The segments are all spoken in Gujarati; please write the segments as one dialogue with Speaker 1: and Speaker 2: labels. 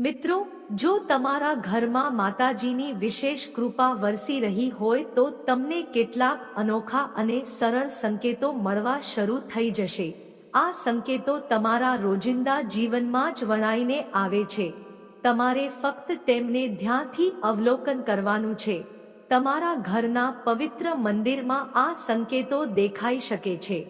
Speaker 1: મિત્રો, જો તમારા ઘરમાં માતાજીની વિશેષ કૃપા વરસી રહી હોય તો તમને કેટલાક અનોખા અને સરળ સંકેતો મળવા શરૂ થઈ જશે. આ સંકેતો તમારા રોજિંદા જીવનમાં જ વણાઈને આવે છે. તમારે ફક્ત તેમને ધ્યાનથી અવલોકન કરવાનું છે. તમારા ઘરના પવિત્ર મંદિરમાં આ સંકેતો દેખાઈ શકે છે.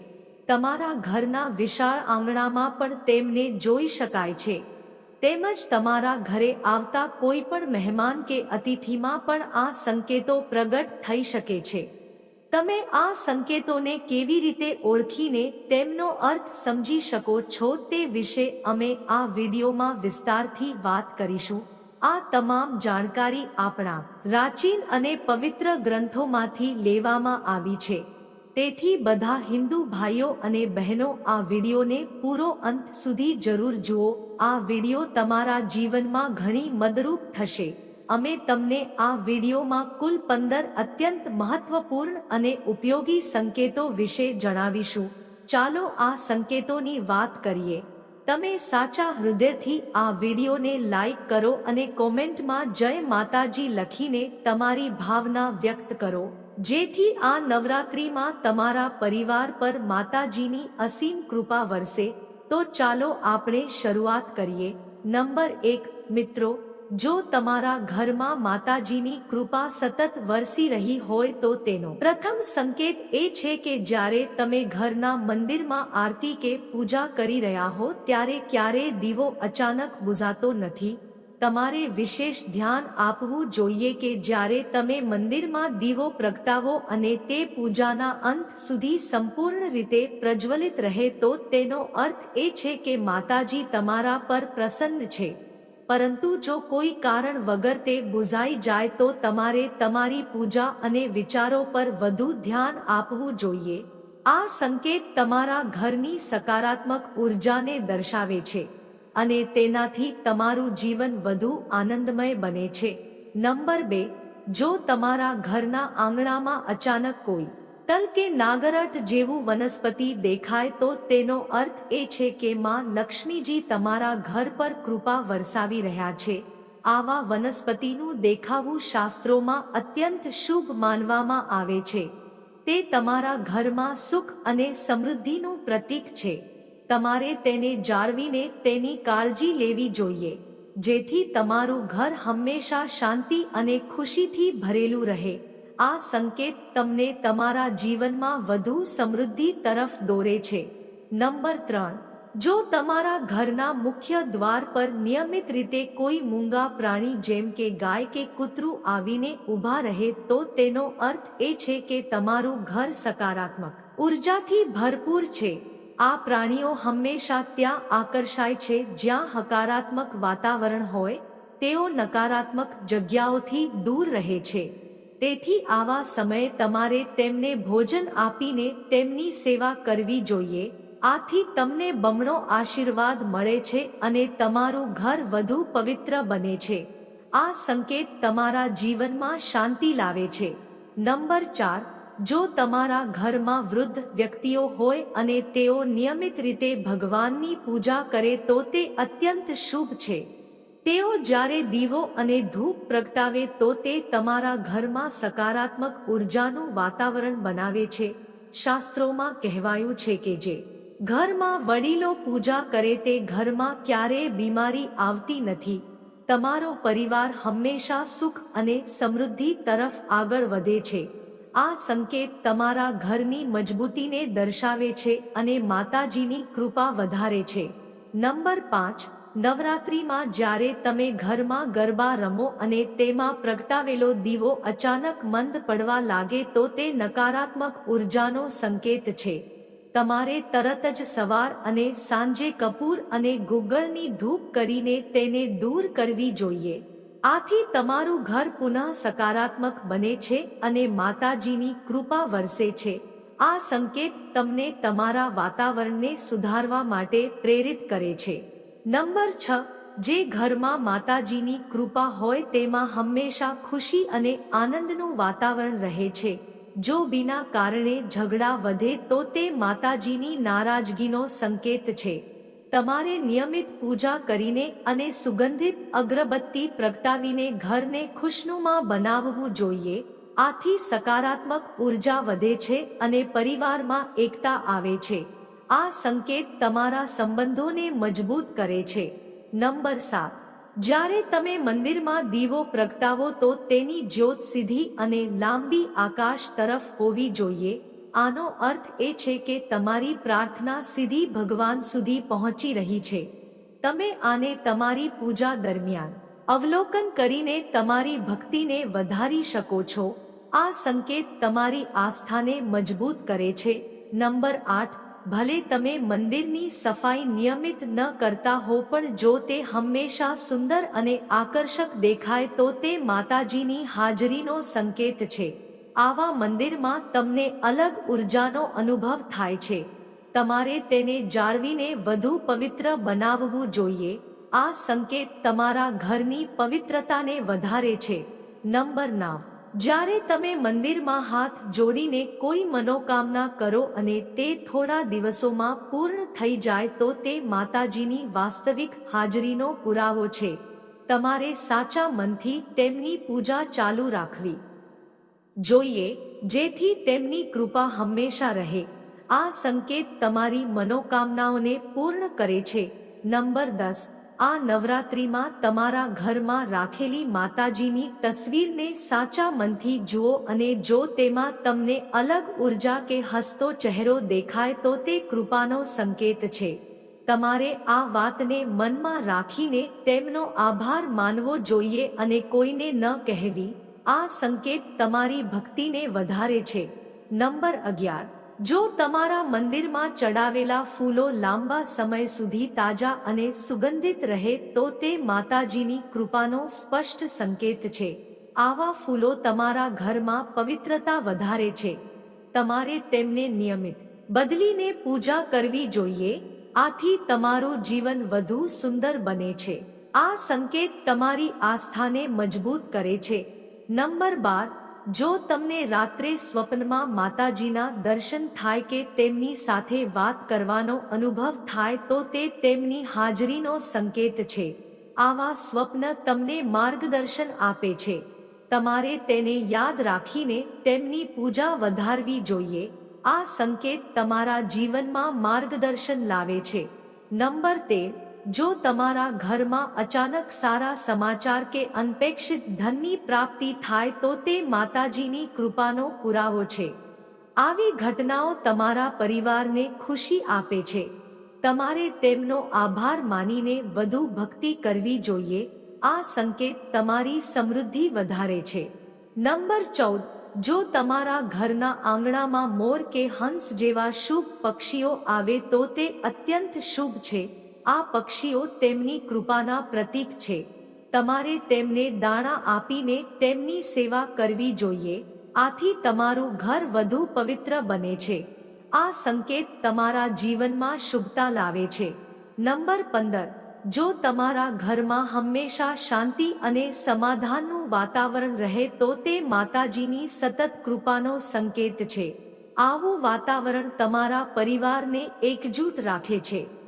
Speaker 1: તમારા ઘરના વિશાળ આંગણામાં પણ તેમને જોઈ શકાય છે. તેમજ તમારા ઘરે આવતા કોઈ પણ મહેમાન કે અતિથિમાં પણ આ સંકેતો પ્રગટ થઈ શકે છે. તમે આ સંકેતોને કેવી રીતે ઓળખીને તેમનો અર્થ સમજી શકો છો તે વિશે અમે આ વિડીયોમાં વિસ્તારથી વાત કરીશું. આ તમામ જાણકારી આપણા પ્રાચીન અને પવિત્ર ગ્રંથોમાંથી લેવામાં આવી છે. તેથી બધા હિન્દુ ભાઈઓ અને બહેનો આ વિડીયોને પૂરો અંત સુધી જરૂર જુઓ. આ વીડિયો તમારા જીવનમાં ઘણી મદરૂપ થશે. અમે તમને આ વિડીયોમાં કુલ પંદર અત્યંત મહત્વપૂર્ણ અને ઉપયોગી સંકેતો વિશે જણાવીશું. ચાલો આ સંકેતોની વાત કરીએ. તમે સાચા હૃદયથી આ વિડીયોને લાઈક કરો અને કોમેન્ટમાં જય માતાજી લખીને તમારી ભાવના વ્યક્ત કરો. જેથી આ નવરાત્રિમાં તમારા પરિવાર પર માતાજીની અસીમ કૃપા વરસે, તો ચાલો આપણે શરૂઆત કરીએ. નંબર એક, મિત્રો, જો તમારા ઘરમાં માતાજીની કૃપા સતત વરસી રહી હોય તો તેનો પ્રથમ સંકેત એ છે કે જ્યારે તમે ઘરના મંદિરમાં આરતી કે પૂજા કરી રહ્યા હો, ત્યારે ક્યારેય દીવો અચાનક બુઝાતો નથી. તમારે વિશેષ ધ્યાન આપવું જોઈએ કે જ્યારે તમે મંદિરમાં દીવો પ્રગટાવો અને તે પૂજાના અંત સુધી સંપૂર્ણ રીતે પ્રજ્વલિત રહે તો તેનો અર્થ એ છે કે માતાજી તમારા પર પ્રસન્ન છે. પરંતુ જો કોઈ કારણ વગર તે બુઝાઈ જાય તો તમારે તમારી પૂજા અને વિચારો પર વધુ ધ્યાન આપવું જોઈએ. આ સંકેત તમારા ઘરની સકારાત્મક ઉર્જાને દર્શાવે છે. અને તેનાથી તમારું જીવન વધુ આનંદમય બને છે. નંબર બે, જો તમારા ઘરના આંગણામાં અચાનક કોઈ તલ કે નાગરટ જેવું વનસ્પતિ દેખાય તો તેનો અર્થ એ છે કે માં લક્ષ્મીજી તમારા ઘર પર કૃપા વરસાવી રહ્યા છે. આવા વનસ્પતિનું દેખાવું શાસ્ત્રોમાં અત્યંત શુભ માનવામાં આવે છે. તે તમારા ઘરમાં સુખ અને સમૃદ્ધિનું પ્રતીક છે. તમારે તેને જાળવીને તેની કાળજી લેવી જોઈએ, જેથી તમારું ઘર હંમેશા શાંતિ અને ખુશીથી ભરેલું રહે. આ સંકેત તમને તમારા જીવનમાં વધુ સમૃદ્ધિ તરફ દોરે છે. નંબર ત્રણ, જો તમારા ઘરના મુખ્ય દ્વાર પર નિયમિત રીતે કોઈ મૂંગા પ્રાણી જેમ કે ગાય કે કૂતરું આવીને ઊભા રહે, તો તેનો અર્થ એ છે કે તમારું ઘર સકારાત્મક, ઉર્જાથી ભરપૂર છે. આ પ્રાણીઓ હંમેશા ત્યાં આકર્ષાય છે જ્યાં હકારાત્મક વાતાવરણ હોય, તેઓ નકારાત્મક જગ્યાઓથી દૂર રહે છે. તેથી આવા સમયે તમારે તેમને ભોજન આપીને તેમની સેવા કરવી જોઈએ. આથી તમને બમણો આશીર્વાદ મળે છે અને તમારું ઘર વધુ પવિત્ર બને છે. આ સંકેત તમારા જીવનમાં શાંતિ લાવે છે. નંબર ચાર જો તમારા ઘરમાં વૃદ્ધ વ્યક્તિઓ હોય અને તેઓ નિયમિત રીતે ભગવાનની પૂજા કરે તો તે અત્યંત શુભ છે. તેઓ જ્યારે દીવો અને ધૂપ પ્રગટાવે તો તે તમારા ઘરમાં સકારાત્મક ઉર્જાનું વાતાવરણ બનાવે છે. શાસ્ત્રોમાં કહેવાયું છે કે જે ઘરમાં વડીલો પૂજા કરે તે ઘરમાં ક્યારેય બીમારી આવતી નથી. તમારો પરિવાર હંમેશા સુખ અને સમૃદ્ધિ તરફ આગળ વધે છે. આ સંકેત તમારા ઘરની મજબૂતીને દર્શાવે છે અને માતાજીની કૃપા વધારે છે. નંબર પાંચ, નવરાત્રિમાં જ્યારે તમે ઘરમાં ગરબા રમો અને તેમાં પ્રગટાવેલો દીવો અચાનક મંદ પડવા લાગે તો તે નકારાત્મક ઉર્જાનો સંકેત છે. તમારે તરત જ સવાર અને સાંજે કપૂર અને ગુગળની ધૂપ કરીને તેને દૂર કરવી જોઈએ. આથી તમારું ઘર પુનઃ સકારાત્મક બને છે અને માતાજીની કૃપા વરસે છે. આ સંકેત તમને તમારા વાતાવરણને સુધારવા માટે પ્રેરિત કરે છે. નંબર છ, જે ઘરમાં માતાજીની કૃપા હોય તેમાં હંમેશા ખુશી અને આનંદનું વાતાવરણ રહે છે. જો બિના કારણે ઝઘડા વધે તો તે માતાજીની નારાજગીનો સંકેત છે. તમારે નિયમિત પૂજા કરીને અને સુગંધિત અગરબત્તી પ્રગટાવીને ઘરને ખુશનુમા બનાવવું જોઈએ. આથી સકારાત્મક ઊર્જા વધે છે અને પરિવારમાં એકતા આવે છે. આ સંકેત તમારા સંબંધોને મજબૂત કરે છે. નંબર સાત. જ્યારે તમે મંદિરમાં દીવો પ્રગટાવો તો તેની જ્યોત સીધી અને લાંબી આકાશ તરફ હોવી જોઈએ. આનો અર્થ એ છે કે તમારી પ્રાર્થના સીધી ભગવાન સુધી પહોંચી રહી છે. તમે આને તમારી પૂજા દરમિયાન અવલોકન કરીને તમારી ભક્તિને વધારી શકો છો. આ સંકેત તમારી આસ્થાને મજબૂત કરે છે. નંબર આઠ, ભલે તમે મંદિરની સફાઈ નિયમિત ન કરતા હો પણ જો તે હંમેશા સુંદર અને આકર્ષક દેખાય તો તે માતાજીની હાજરીનો સંકેત છે. આવા મંદિરમાં તમને અલગ ઉર્જાનો અનુભવ થાય છે. તમારે તેને જાળવીને વધુ પવિત્ર બનાવવું જોઈએ. આ સંકેત તમારા ઘરની પવિત્રતાને વધારે છે. નંબર નવ. જ્યારે તમે મંદિરમાં હાથ જોડીને કોઈ મનોકામના કરો અને તે થોડા દિવસોમાં પૂર્ણ થઈ જાય તો તે માતાજીની વાસ્તવિક હાજરીનો પુરાવો છે. તમારે સાચા મનથી તેમની પૂજા ચાલુ રાખવી. જોઈએ, જેથી તેમની કૃપા હંમેશા રહે. આ સંકેત તમારી મનોકામનાઓને પૂર્ણ કરે છે. નંબર દસ, આ નવરાત્રિમાં તમારા ઘરમાં રાખેલી માતાજીની તસવીરને સાચા મનથી જુઓ અને જો તેમાં તમને અલગ ઊર્જા કે હસતો ચહેરો દેખાય તો તે કૃપાનો સંકેત છે. તમારે આ વાતને મનમાં રાખીને તેમનો આભાર માનવો જોઈએ અને કોઈને ન કહેવી. આ સંકેત તમારી ભક્તિને વધારે છે. નંબર અગિયાર. જો તમારા મંદિરમાં ચડાવેલા ફૂલો લાંબા સમય સુધી તાજા અને સુગંધિત રહે, તો તે માતાજીની કૃપાનો સ્પષ્ટ સંકેત છે. આવા ફૂલો તમારા ઘરમાં પવિત્રતા વધારે છે. તમારે તેમને નિયમિત બદલીને પૂજા કરવી જોઈએ. આથી તમારું જીવન વધુ સુંદર બને છે. આ સંકેત તમારી આસ્થાને મજબૂત કરે છે. નંબર બાર, જો તમને રાત્રે સ્વપ્નમાં માતાજીના દર્શન થાય કે તેમની સાથે વાત કરવાનો અનુભવ થાય તો તે તેમની હાજરીનો સંકેત છે. આવા સ્વપ્ન તમને માર્ગદર્શન આપે છે. તમારે તેને યાદ રાખીને તેમની પૂજા વધારવી જોઈએ. આ સંકેત તમારા જીવનમાં માર્ગદર્શન લાવે છે. નંબર તેર જો તમારા ઘરમાં અચાનક સારા સમાચાર કે અનપેક્ષિત ધનની પ્રાપ્તિ થાય તો તે માતાજીની કૃપાનો પુરાવો છે. આવી ઘટનાઓ તમારા પરિવારને ખુશી આપે છે. તમારે તેમનો આભાર માનીને વધુ ભક્તિ કરવી જોઈએ. આ સંકેત તમારી સમૃદ્ધિ વધારે છે. નંબર ચૌદ. જો તમારા ઘરના આંગણામાં મોર કે હંસ જેવા શુભ પક્ષીઓ આવે તો તે અત્યંત શુભ છે. આ પક્ષીઓ તેમની કૃપાના પ્રતીક છે. તમારે તેમને દાણા આપીને તેમની સેવા કરવી જોઈએ. આથી તમારું ઘર વધુ પવિત્ર બને છે. આ સંકેત તમારા જીવનમાં શુભતા લાવે છે. નંબર પંદર. જો તમારા ઘરમાં હંમેશા શાંતિ અને સમાધાનનું વાતાવરણ રહે તો તે માતાજીની સતત કૃપાનો સંકેત છે. આવું વાતાવરણ તમારા પરિવારને એકજૂટ રાખે છે.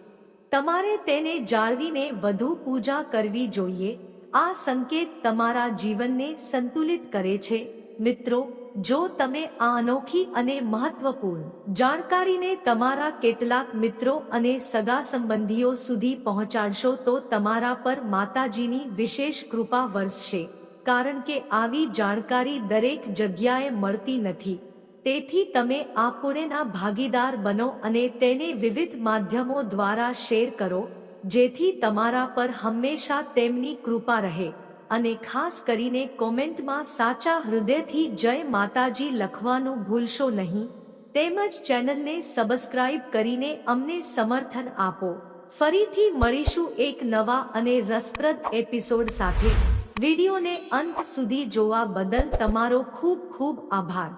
Speaker 1: તમારે તેને જાળવીને વધુ પૂજા કરવી જોઈએ. આ સંકેત તમારા જીવનને સંતુલિત કરે છે. મિત્રો, જો તમે આ અનોખી અને મહત્વપૂર્ણ જાણકારીને તમારા કેટલાક મિત્રો અને સગા સંબંધીઓ સુધી પહોંચાડશો તો તમારા પર માતાજીની વિશેષ કૃપા વરસશે. કારણ કે આવી જાણકારી દરેક જગ્યાએ મળતી નથી. તેથી તમે આ પુણેના ભાગીદાર બનો અને તેને વિવિધ માધ્યમો દ્વારા શેર કરો, જેથી તમારા પર હંમેશા તેમની કૃપા રહે. અને ખાસ કરીને કોમેન્ટમાં સાચા હૃદયથી જય માતાજી લખવાનું ભૂલશો નહીં. તેમજ ચેનલને સબસ્ક્રાઇબ કરીને અમને સમર્થન આપો. ફરીથી મળીશું એક નવા અને રસપ્રદ એપિસોડ સાથે. વિડીયોને અંત સુધી જોવા બદલ તમારો ખૂબ ખૂબ આભાર.